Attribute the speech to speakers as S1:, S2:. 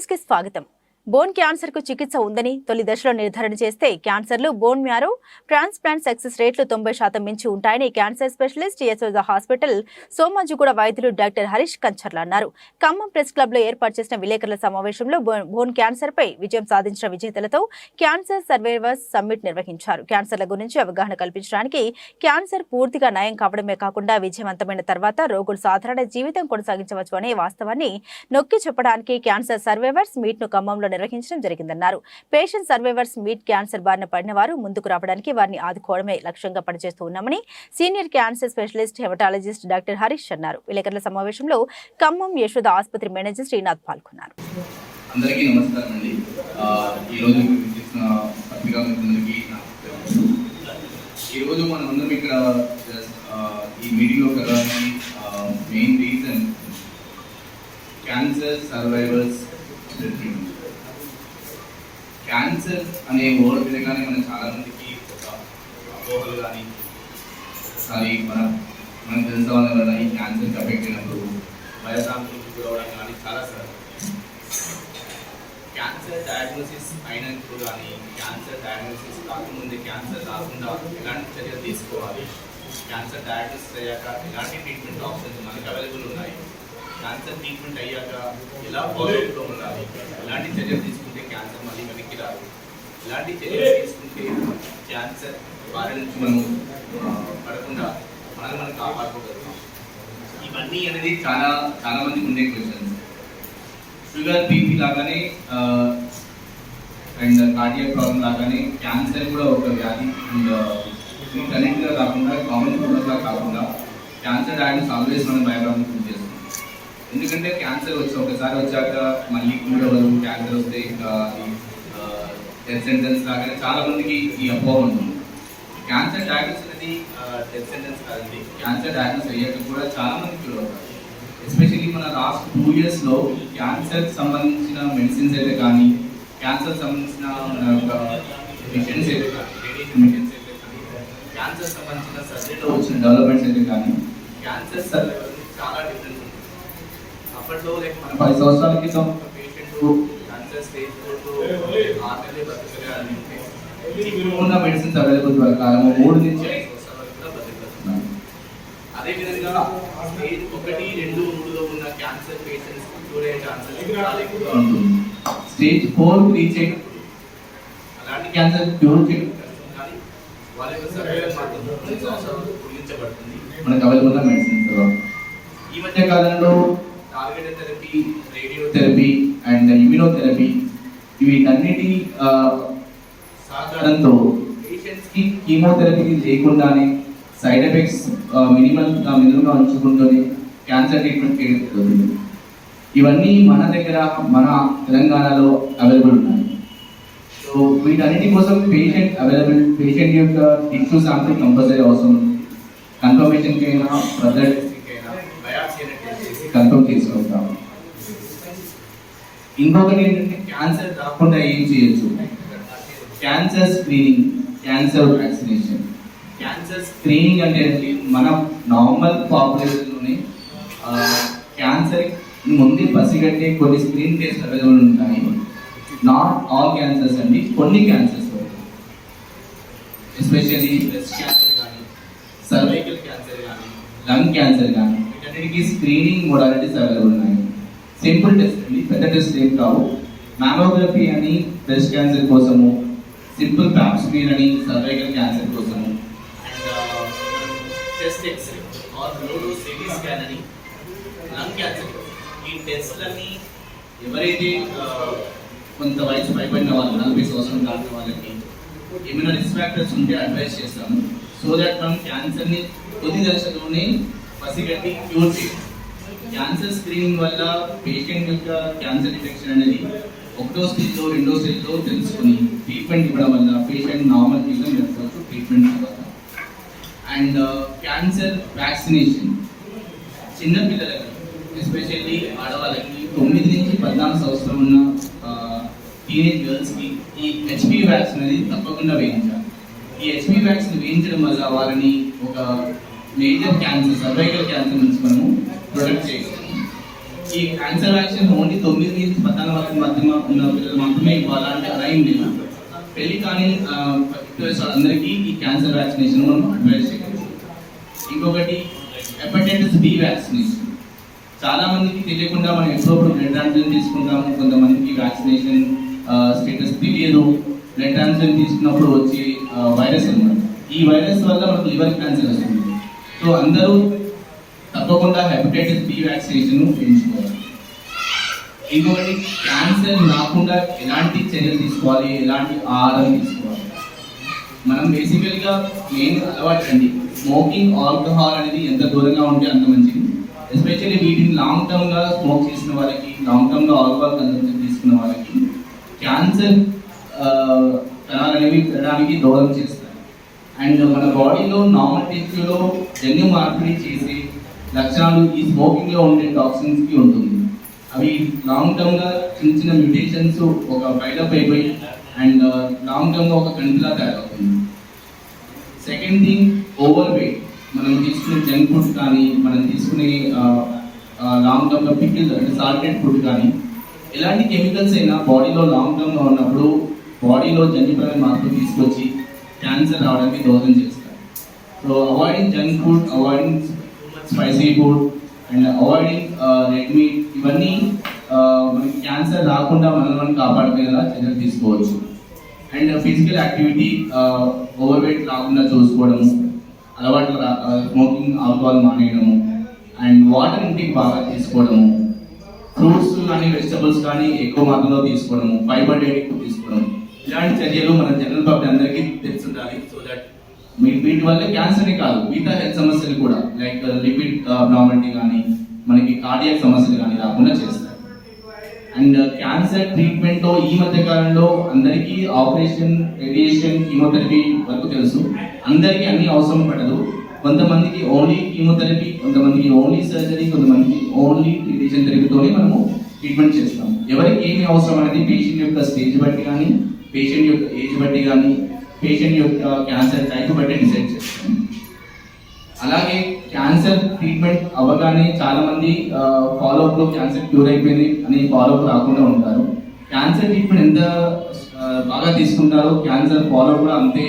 S1: న్యూస్కి స్వాగతం. బోన్ క్యాన్సర్కు చికిత్స ఉందని తొలి దశలో నిర్ధారణ చేస్తే క్యాన్సర్లు బోన్ మ్యారో ట్రాన్స్ప్లాంట్ సక్సెస్ రేట్లు తొంభై శాతం మించి ఉంటాయని cancer specialist Yashoda hospital Somajiguda వైద్యులు డాక్టర్ హరీష్ కంచర్ల అన్నారు. ఖమ్మం ప్రెస్ క్లబ్లో ఏర్పాటు చేసిన విలేకరుల సమావేశంలో బోన్ క్యాన్సర్ పై విజయం సాధించిన విజేతలతో క్యాన్సర్ సర్వేవర్స్ సమ్మిట్ నిర్వహించారు. క్యాన్సర్ల గురించి అవగాహన కల్పించడానికి క్యాన్సర్ పూర్తిగా నయం కావడమే కాకుండా విజయవంతమైన తర్వాత రోగులు సాధారణ జీవితం కొనసాగించవచ్చు అనే వాస్తవాన్ని నొక్కి చెప్పడానికి క్యాన్సర్ సర్వేవర్స్ మీట్ను ఖమ్మంలో నిర్వహించడం జరిగిందన్నారు. పేషెంట్ సర్వైవర్స్ మీట్ క్యాన్సర్ బారిన పడిన వారు ముందుకు రావడానికి వారిని ఆదుకోవడమే లక్ష్యంగా పనిచేస్తూ ఉన్నామని senior cancer specialist haematologist doctor Harish అన్నారు. విలేకరుల సమావేశంలో ఖమ్మం యశోద ఆసుపత్రి మేనేజర్ శ్రీనాథ్ పాల్గొన్నారు.
S2: అందరికీ నమస్కారం అండి. ఈరోజు మీకు పత్రికా మిత్రులందరికీ ఈరోజు మనం అందరం ఇక్కడ ఈ మీటింగ్లో కలవడానికి main reason cancer survivors cancer అనే వర్డ్ వినగానే మనం చాలా మందికి ఒక అపోహలు కానీ ఒకసారి మన మనకు తెలిసిన వల్ల ఈ క్యాన్సర్కి అఫెక్ట్ అయినప్పుడు భయభ్రాంతులకు గురవడం కానీ చాలా సార్ క్యాన్సర్ డయాగ్నోసిస్ అయినప్పుడు కానీ క్యాన్సర్ డయాగ్నోసిస్ కాకముందే క్యాన్సర్ రాకుండా ఎలాంటి చర్యలు తీసుకోవాలి? క్యాన్సర్ డయాగ్నోసిస్ అయ్యాక ఎలాంటి ట్రీట్మెంట్ ఆప్షన్స్ మనకి అవైలబుల్ ఉన్నాయి? క్యాన్సర్ ట్రీట్మెంట్ అయ్యాక ఎలా ఫాలోఅప్లో ఉండాలి? ఎలాంటి చర్యలు తీసుకోవాలి క్యాన్సర్ మళ్ళీ వెనక్కి రాదు. ఇలాంటి చర్యలు తీసుకుంటే క్యాన్సర్ వారి నుంచి మనం పడకుండా మనల్ని మనం కాపాడుకోగలుగుతాం ఇవన్నీ అనేది చాలా చాలా మంది ఉండే క్వశ్చన్స్ షుగర్ బీపీ లాగానే అండ్ కార్డియక్ ప్రాబ్లం లాగానే క్యాన్సర్ కూడా ఒక వ్యాధి. అండ్ కనెక్ట్గా కాకుండా కామన్ లాగా కాకుండా క్యాన్సర్ డయాగ్నోస్ ఆల్వేస్ మనం భయపడడం చేస్తాం ఎందుకంటే క్యాన్సర్ వచ్చి ఒకసారి వచ్చాక మళ్ళీ కూడా వాళ్ళు క్యాన్సర్ వస్తే ఇంకా డెత్ సెంటెన్స్ లాగానే చాలా మందికి ఈ అపోహ ఉంటుంది. క్యాన్సర్ డయాగ్నోస్ అనేది డెత్ సెంటెన్స్ కాదండి క్యాన్సర్ డయాగ్నోస్ అయ్యాక కూడా చాలా మంది క్యూర్ అవుతారు ఎస్పెషల్లీ మన లాస్ట్ టూ ఇయర్స్లో క్యాన్సర్ సంబంధించిన మెడిసిన్స్ అయితే కానీ క్యాన్సర్ సంబంధించిన మన మిషన్స్ అయితే కానీ మిషన్స్ అయితే కానీ క్యాన్సర్ సంబంధించిన సర్జరీలో వచ్చిన డెవలప్మెంట్స్ అయితే కానీ క్యాన్సర్ సర్జరీ చాలా డిఫరెన్స్ అప్పట్లో లైక్ మన పది సంవత్సరాల క్రితం. క్యాన్సర్ స్టేజ్ ఆరు నెలలు ఉన్న మెడిసిన్స్ అవైలబుల్ ప్రకారం మూడు నుంచి ఐదు సంవత్సరాల వరకు కూడా స్టేజ్ ఒకటి రెండు మూడులో ఉన్న క్యాన్సర్ పేషెంట్స్ క్యూర్ అయ్యే ఛాన్సెస్ చాలా ఎక్కువగా ఉంటుంది స్టేజ్ ఫోర్ రీచ్ అయినప్పుడు అలాంటి క్యాన్సర్ క్యూర్ చేయడం కష్టం కానీ వాళ్ళ యొక్క సర్వైవల్ మాత్రం కొన్ని సంవత్సరాలు మనకు అవైలబుల్ మెడిసిన్స్ ఈ మధ్య కాలంలో థెరపీ రేడియోథెరపీ అండ్ ఇమ్యూనోథెరపీ వీటన్నిటి ఆ, సహకారంతో కీమోథెరపీ లేకుండానే సైడ్ ఎఫెక్ట్స్ మినిమల్గా మినిమల్గా ఉంచుకుంటూనే క్యాన్సర్ ట్రీట్మెంట్ చేయడం ఇవన్నీ మన దగ్గర మన తెలంగాణలో అవైలబుల్ ఉన్నాయి. సో వీటన్నిటి కోసం పేషెంట్ అవైలబుల్ పేషెంట్ యొక్క టిష్యూ శాంపుల్ కంపల్సరీ అవసరం. ఉంది కన్ఫర్మేషన్కి అయినా బ్లడ్ అయినా బయాప్సీ కన్ఫర్మ్ చేసుకుంటాం ఇంకొకటి ఏంటంటే క్యాన్సర్ రాకుండా ఏం చేయొచ్చు? Cancer screening cancer vaccination cancer screening అంటే మన నార్మల్ పాపులేషన్లోనే క్యాన్సర్ ముందే పసిగట్టే కొన్ని స్క్రీన్ టెస్ట్ అవైలబుల్ ఉంటాయి. నాట్ ఆల్ క్యాన్సర్స్ అండి కొన్ని క్యాన్సర్స్ ఎస్పెషల్లీ బ్రెస్ట్ క్యాన్సర్ కానీ సర్వైకల్ క్యాన్సర్ కానీ లంగ్ క్యాన్సర్ కానీ వీటన్నిటికీ స్క్రీనింగ్ మోడాలిటీస్ అవైలబుల్ ఉన్నాయి. సింపుల్ టెస్ట్ అండి. పెద్ద టెస్ట్ ఏం కావు. మామోగ్రఫీ అని బ్రెస్ట్ క్యాన్సర్ కోసము సింపుల్ ప్యాప్ స్క్రీన్ అని సర్వైకల్ క్యాన్సర్ కోసము. And chest x-ray or low dose CT scan అని లంగ్ క్యాన్సర్ ఈ టెస్ట్లన్నీ ఎవరైతే కొంత వయసు పైబడిన వాళ్ళు నలభై సంవత్సరం దాటిన వాళ్ళకి ఏమైనా రిస్క్ ఫ్యాక్టర్స్ ఉంటే అడ్వైస్ చేస్తాము. సో దట్ మనం క్యాన్సర్ని కొద్ది దశలోనే పసిగట్టి క్యూర్ చేయాలి. క్యాన్సర్ స్క్రీనింగ్ వల్ల పేషెంట్ యొక్క క్యాన్సర్ డిటెక్షన్ అనేది ఒకటో స్టేజ్లో రెండో స్టేజ్లో తెలుసుకుని ట్రీట్మెంట్ ఇవ్వడం వల్ల పేషెంట్ నార్మల్ జీవితం జరగవచ్చు ట్రీట్మెంట్ తర్వాత అండ్ క్యాన్సర్ వ్యాక్సినేషన్ చిన్నపిల్లలకి ఎస్పెషల్లీ ఆడవాళ్ళకి తొమ్మిది నుంచి పద్నాలుగు సంవత్సరం ఉన్న టీనేజ్ గర్ల్స్కి ఈ హెచ్పి వ్యాక్సిన్ అనేది తప్పకుండా వేయించాలి. ఈ హెచ్పి వ్యాక్సిన్ వేయించడం వల్ల వాళ్ళని ఒక మేజర్ క్యాన్సర్ సర్వైకల్ క్యాన్సర్ నుంచి మనము ప్రొటెక్ట్ చేయగలం ఈ క్యాన్సర్ వ్యాక్సిన్ ఓన్లీ తొమ్మిది నుంచి పద్నాలుగు వరకు మధ్య ఉన్న పిల్లలు మాత్రమే ఇవ్వాలంటే అలా ఏం లేదు? పెళ్ళి కానీ అందరికీ వయసు వాళ్ళందరికీ ఈ క్యాన్సర్ వ్యాక్సినేషన్ మనం అడ్వైజ్ చేయవచ్చు ఇంకొకటి హెపటైటిస్ బి వ్యాక్సినేషన్ చాలా మందికి తెలియకుండా మనం ఎప్పుడప్పుడు బ్లడ్ ట్రాన్స్ఫ్యూజన్ తీసుకుంటాము. కొంతమందికి వ్యాక్సినేషన్ స్టేటస్ తెలియదు. బ్లడ్ ట్రాన్స్ఫ్యూజన్ తీసుకున్నప్పుడు వచ్చే వైరస్ అనమాట ఈ వైరస్ వల్ల మనకు లివర్ క్యాన్సర్ వస్తుంది. సో అందరూ తప్పకుండా హెపటైటిస్ బి వ్యాక్సినేషన్ వేయించుకోవాలి ఇంకొకటి క్యాన్సర్ రాకుండా ఎలాంటి చర్యలు తీసుకోవాలి? ఎలాంటి ఆహారం తీసుకోవాలి? మనం బేసికల్గా మెయిన్ అలవాటు అండి స్మోకింగ్ ఆల్కహాల్ అనేది ఎంత దూరంగా ఉంటే అంత మంచిది. ఎస్పెషల్లీ వీటిని లాంగ్ టర్మ్గా స్మోక్ చేసిన వాళ్ళకి లాంగ్ టర్మ్గా ఆల్కహాల్ కన్సంప్షన్ తీసుకున్న వాళ్ళకి క్యాన్సర్ కణాలు అనేవి పెరగడానికి దూరం చేస్తాయి. అండ్ మన బాడీలో నార్మల్ టిష్యూలో జన్యు మార్పిడి చేసే లక్షణాలు ఈ స్మోకింగ్లో ఉండే టాక్సిన్స్కి ఉంటుంది. అవి లాంగ్ టర్మ్గా చిన్న చిన్న మ్యూటేషన్స్ ఒక బయటప్ అయిపోయి అండ్ లాంగ్ టర్మ్గా ఒక కంటిలా తయారవుతుంది. సెకండ్ థింగ్ ఓవర్ వెయిట్ మనం తీసుకునే జంక్ ఫుడ్ కానీ మనం తీసుకునే uh, uh, లాంగ్ టర్మ్గా పికిల్ అంటే సాల్టెడ్ ఫుడ్ కానీ ఎలాంటి కెమికల్స్ అయినా బాడీలో లాంగ్ టర్మ్గా ఉన్నప్పుడు బాడీలో జన్యుపరమైన మార్పులు తీసుకొచ్చి క్యాన్సర్ రావడానికి దోహదం చేస్తారు so avoiding junk food avoiding spicy food and avoiding red meat ఇవన్నీ uh, మనకి క్యాన్సర్ రాకుండా మనల్ని మనం కాపాడుకునేలా చర్యలు తీసుకోవచ్చు. And physical activity over weight రాకుండా చూసుకోవడము అలవాట్లు స్మోకింగ్ ఆల్కహాల్ uh, మానేయడము అండ్ వాటర్ ఇంటికి బాగా తీసుకోవడము ఫ్రూట్స్ కానీ వెజిటబుల్స్ కానీ ఎక్కువ మాత్రంలో తీసుకోవడము ఫైబర్ డైట్ ఎక్కువ తీసుకోవడం ఇలాంటి చర్యలు మన జనరల్ పబ్లిక్ అందరికీ తెలుసుండాలి సో దట్ వీటి వల్ల క్యాన్సర్ కాదు మిగతా హెల్త్ సమస్యలు కూడా లైక్ లిపిడ్ అబ్నార్మాలిటీ కానీ మనకి కార్డియాక్ సమస్యలు కానీ రాకుండా చేస్తాయి. అండ్ క్యాన్సర్ ట్రీట్మెంట్లో ఈ మధ్య కాలంలో అందరికీ ఆపరేషన్ రేడియేషన్ కీమోథెరపీ వరకు తెలుసు. అందరికీ అన్ని అవసరం పడదు. కొంతమందికి ఓన్లీ కీమోథెరపీ కొంతమందికి ఓన్లీ సర్జరీ కొంతమందికి ఓన్లీ రేడియేషన్ థెరపీతోనే మనము ట్రీట్మెంట్ చేస్తాం ఎవరికి ఏమి అవసరం అనేది పేషెంట్ యొక్క స్టేజ్ బట్టి కానీ పేషెంట్ యొక్క ఏజ్ బట్టి కానీ పేషెంట్ యొక్క క్యాన్సర్ టైప్ బట్టి డిసైడ్ చేస్తాం. అలాగే క్యాన్సర్ ట్రీట్మెంట్ అవ్వగానే చాలా మంది ఫాలో అప్లో క్యాన్సర్ క్యూర్ అయిపోయింది అని ఫాలో అప్ రాకుండా ఉంటారు. క్యాన్సర్ ట్రీట్మెంట్ ఎంత బాగా తీసుకుంటారో క్యాన్సర్ ఫాలో కూడా అంతే